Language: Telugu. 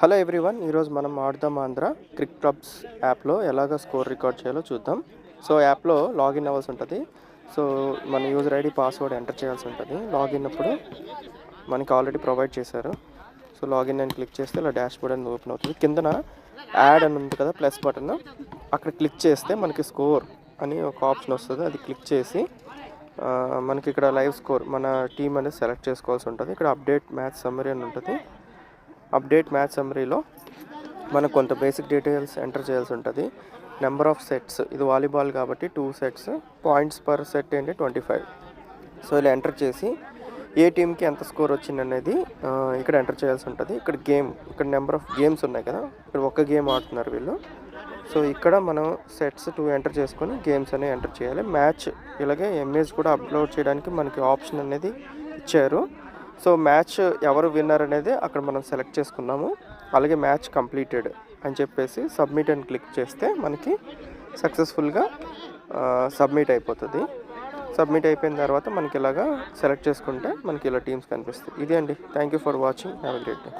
హలో ఎవ్రీవన్ ఈరోజు మనం ఆడదాం ఆంధ్ర క్రిక్ క్లబ్స్ యాప్లో ఎలాగ స్కోర్ రికార్డ్ చేయాలో చూద్దాం. సో యాప్లో లాగిన్ అవ్వాల్సి ఉంటుంది. సో మన యూజర్ ఐడి పాస్వర్డ్ ఎంటర్ చేయాల్సి ఉంటుంది. లాగిన్ అప్పుడు మనకి ఆల్రెడీ ప్రొవైడ్ చేశారు. సో లాగిన్ అని క్లిక్ చేస్తే ఇలా డాష్ బోర్డ్ అని ఓపెన్ అవుతుంది. కిందన యాడ్ అని ఉంది కదా ప్లస్ బటన్. అక్కడ క్లిక్ చేస్తే మనకి స్కోర్ అని ఒక ఆప్షన్ వస్తుంది. అది క్లిక్ చేసి మనకి ఇక్కడ లైవ్ స్కోర్ మన టీం అనేది సెలెక్ట్ చేసుకోవాల్సి ఉంటుంది. ఇక్కడ అప్డేట్ మ్యాచ్ సమ్మరీ అని ఉంటుంది. అప్డేట్ మ్యాచ్ సమ్మరీలో మనకు కొంత బేసిక్ డీటెయిల్స్ ఎంటర్ చేయాల్సి ఉంటుంది. నెంబర్ ఆఫ్ సెట్స్ ఇది వాలీబాల్ కాబట్టి two sets points per set ఏంటి ట్వంటీ ఫైవ్ సో ఇలా ఎంటర్ చేసి ఏ టీంకి ఎంత స్కోర్ వచ్చింది అనేది ఇక్కడ ఎంటర్ చేయాల్సి ఉంటుంది. ఇక్కడ గేమ్ ఇక్కడ నెంబర్ ఆఫ్ గేమ్స్ ఉన్నాయి కదా ఇక్కడ ఒక గేమ్ ఆడుతున్నారు వీళ్ళు. సో ఇక్కడ మనం సెట్స్ టూ ఎంటర్ చేసుకొని గేమ్స్ అనేవి ఎంటర్ చేయాలి. మ్యాచ్ ఇలాగే ఎంఏజ్ కూడా అప్లోడ్ చేయడానికి మనకి ఆప్షన్ అనేది ఇచ్చారు. సో మ్యాచ్ ఎవరు విన్నర్ అనేది అక్కడ మనం సెలెక్ట్ చేసుకున్నాము. అలాగే మ్యాచ్ కంప్లీటెడ్ అని చెప్పేసి సబ్మిట్ అని క్లిక్ చేస్తే మనకి సక్సెస్ఫుల్గా సబ్మిట్ అయిపోతుంది. సబ్మిట్ అయిపోయిన తర్వాత మనకి ఇలాగా సెలెక్ట్ చేసుకుంటే మనకి ఇలా టీమ్స్ కనిపిస్తాయి. ఇదే అండి. Thank you for watching. Have great day.